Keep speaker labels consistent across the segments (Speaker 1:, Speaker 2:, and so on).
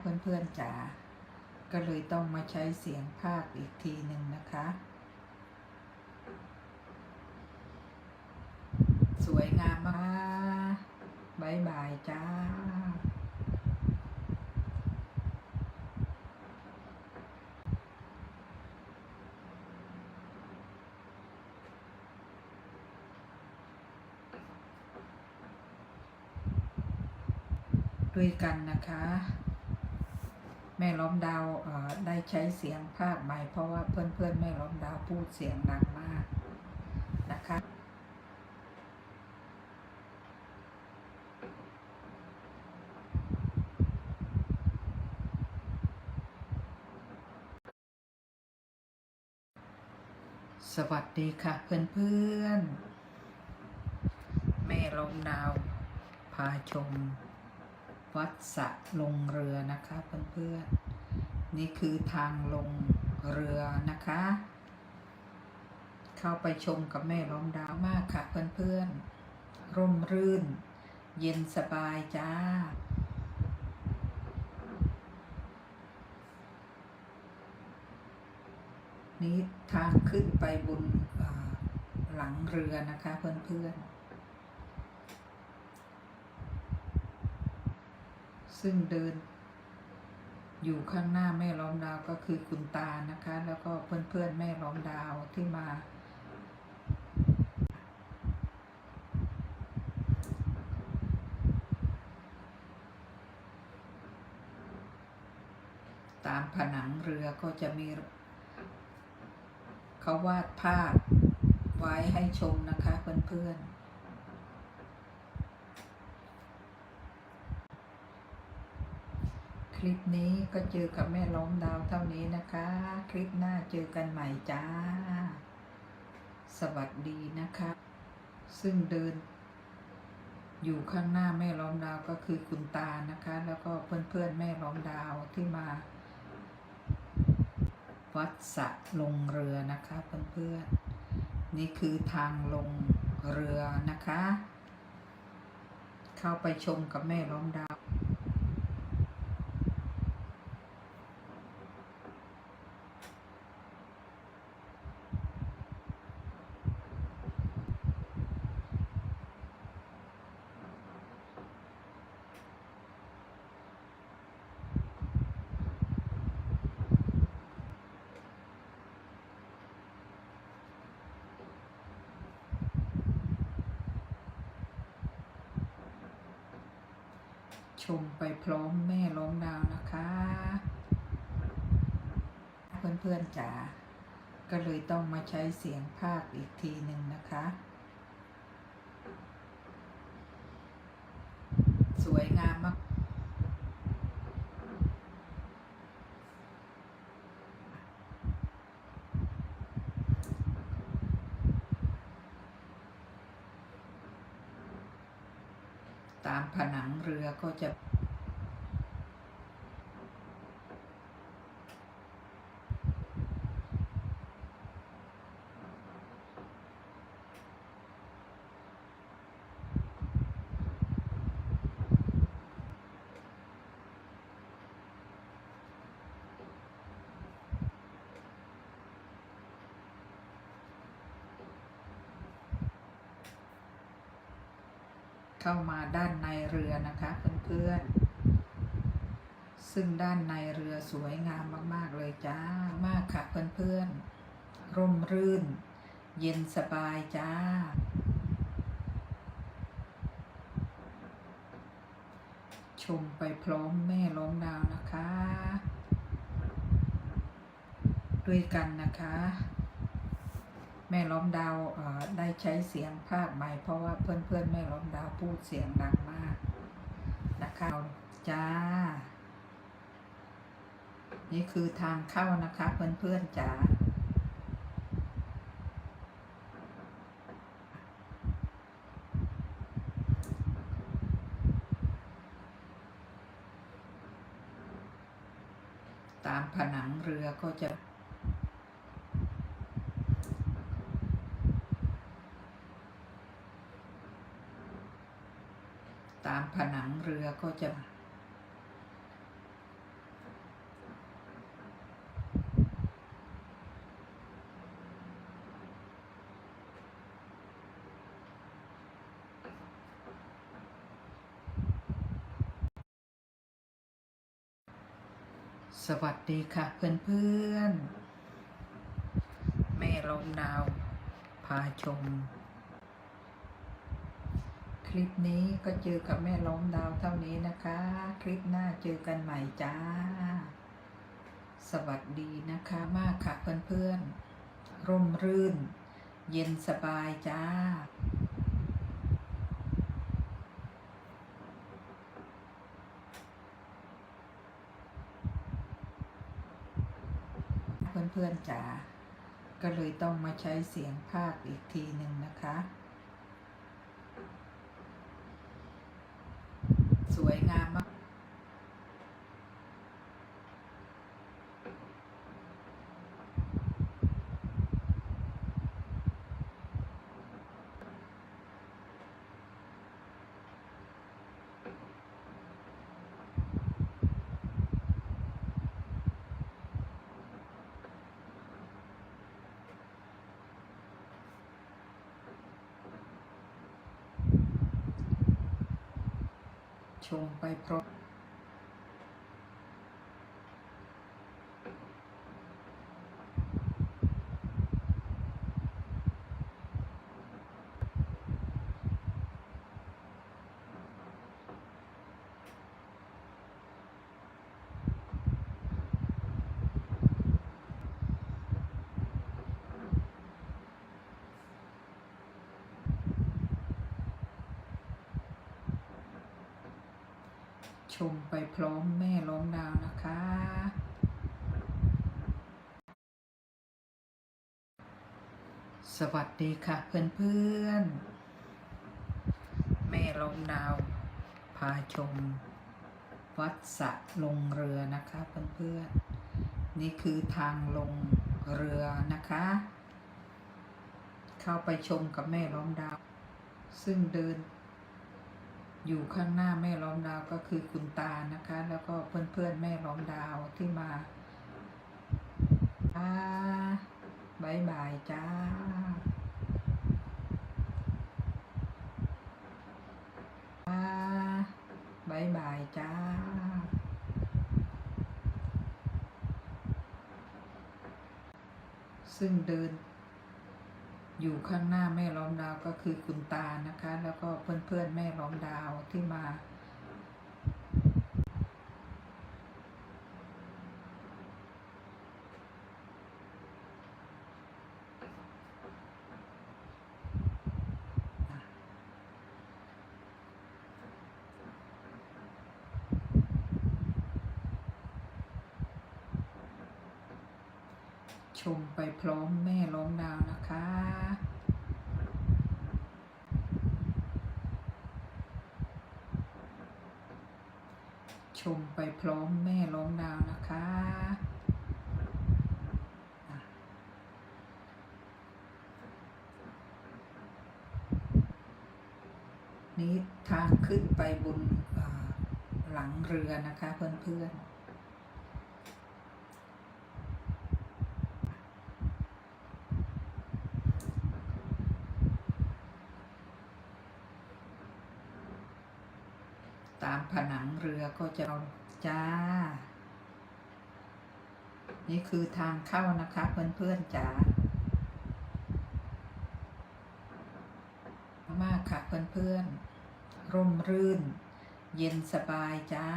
Speaker 1: เพื่อนๆจ๋าก็เลยต้องมาใช้เสียงภาคอีกทีหนึ่งนะคะ สวยงามมากบายบายจ้าด้วยกันนะคะ แม่ล้อมดาวได้ใช้เสียงภาคใหม่เพราะว่าเพื่อนๆแม่ล้อมดาวพูดเสียงดังมากนะคะสวัสดีค่ะเพื่อนๆ แม่ล้อมดาว พาชม วัดสะลงเรือนะคะเพื่อนๆนี่คือทางลงเรือนะคะ เข้าไปชมกับแม่ล้อมดาวมากค่ะเพื่อนๆ ร่มรื่น เย็นสบายจ้านี่ทางขึ้นไปบนหลังเรือนะคะเพื่อนๆ ซึ่งเดิน อยู่ข้างหน้าแม่ล้อมดาวก็คือคุณตานะคะ แล้วก็เพื่อนๆแม่ล้อมดาวที่มาตามผนังเรือก็จะมีเขาวาดภาพไว้ให้ชมนะคะเพื่อนๆ คลิปนี้ก็เจอกับแม่ล้มดาวเท่านี้นะคะ คลิปหน้าเจอกันใหม่จ้า สวัสดีนะคะ ซึ่งเดิน อยู่ข้างหน้าแม่ล้อมดาวก็คือคุณตานะคะ แล้วก็เพื่อนๆแม่ล้อมดาวที่มา วัดสะลงเรือนะคะเพื่อนๆนี่คือทางลงเรือนะคะ เข้าไปชมกับแม่ล้อมดาว ช มไปพร้อมแม่ล้องดาวนะคะ เพื่อนๆจ๋าก็เลยต้องมาใช้เสียงภาคอีกทีหนึ่งนะคะ สวยงามมาก ตามผนังเรือก็จะ เข้ามาด้านในเรือนะคะเพื่อนๆ ซึ่งด้านในเรือสวยงามมากๆเลยจ้ามากค่ะเพื่อนๆ ร่มรื่น เย็นสบายจ้า ชมไปพร้อมแม่ล้อมดาวนะคะ ด้วยกันนะคะ แม่ล้อมดาวเอ่อได้ใช้เสียงภาคใหม่เพราะว่าเพื่อนๆแม่ล้อมดาวพูดเสียงดังมากนะคะจ้า นี่คือทางเข้านะคะเพื่อนๆจ๋าตามผนังเรือก็จะ ตามผนังเรือก็จะ สวัสดีค่ะเพื่อนๆ แม่ลมดาวพาชม คลิปนี้ก็เจอกับแม่ล้มดาวเท่านี้นะคะ คลิปหน้าเจอกันใหม่จ้า สวัสดีนะคะมากค่ะเพื่อนๆ ร่มรื่น เย็นสบายจ้าเพื่อนๆจ๋า ก็เลยต้องมาใช้เสียงภาคอีกทีหนึ่งนะคะ ส วยงาม ชมไปพ ชมไปพร้อมแม่ล้อมดาวนะคะ สวัสดีค่ะเพื่อนๆ แม่ล้อมดาว พาชม วัดสะลงเรือนะคะเพื่อนๆ นี่คือทางลงเรือนะคะ เข้าไปชมกับแม่ล้อมดาว ซึ่งเดิน อยู่ข้างหน้าแม่ล้อมดาวก็คือคุณตานะคะ แล้วก็เพื่อนๆแม่ล้อมดาวที่มาอ่าบายบายจ้าอ่าบายบายจ้าซึ่งเดิน อยู่ข้างหน้าแม่ล้อมดาวก็คือคุณตานะคะ แล้วก็เพื่อนๆแม่ล้อมดาวที่มา ชมไปพร้อมแม่ล้อมดาวนะคะ ชมไปพร้อมแม่ล้อมดาวนะคะนี่ทางขึ้นไปบนหลังเรือนะคะเพื่อนๆ ผนังเรือก็จะเอาจ้า นี่คือทางเข้านะคะเพื่อนๆจ๋ามากค่ะเพื่อนๆ ร่มรื่น เย็นสบายจ้า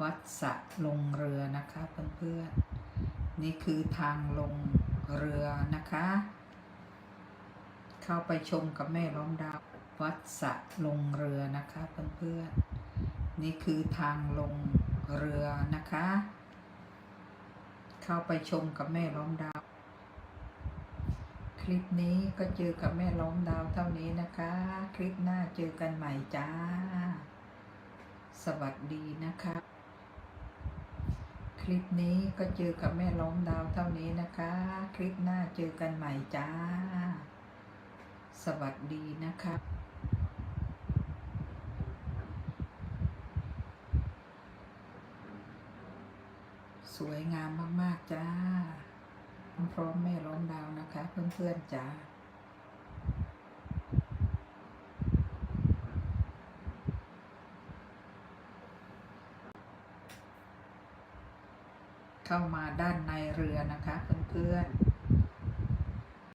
Speaker 1: วัดสะลงเรือนะคะเพื่อนๆ นี่คือทางลงเรือนะคะ เข้าไปชมกับแม่ล้อมดาววัดสะลงเรือนะคะเพื่อนๆนี่คือทางลงเรือนะคะ เข้าไปชมกับแม่ล้อมดาว คลิปนี้ก็เจอกับแม่ล้อมดาวเท่านี้นะคะ คลิปหน้าเจอกันใหม่จ้า สวัสดีนะคะ คลิปนี้ก็เจอกับแม่ล้อมดาวเท่านี้นะคะ คลิปหน้าเจอกันใหม่จ้า สวัสดีนะคะสวยงามมาก ๆ จ้า พร้อมแม่ร้องดาวนะคะ เพื่อน ๆ จ้า เข้ามาด้านในเรือนะคะ เพื่อน ๆ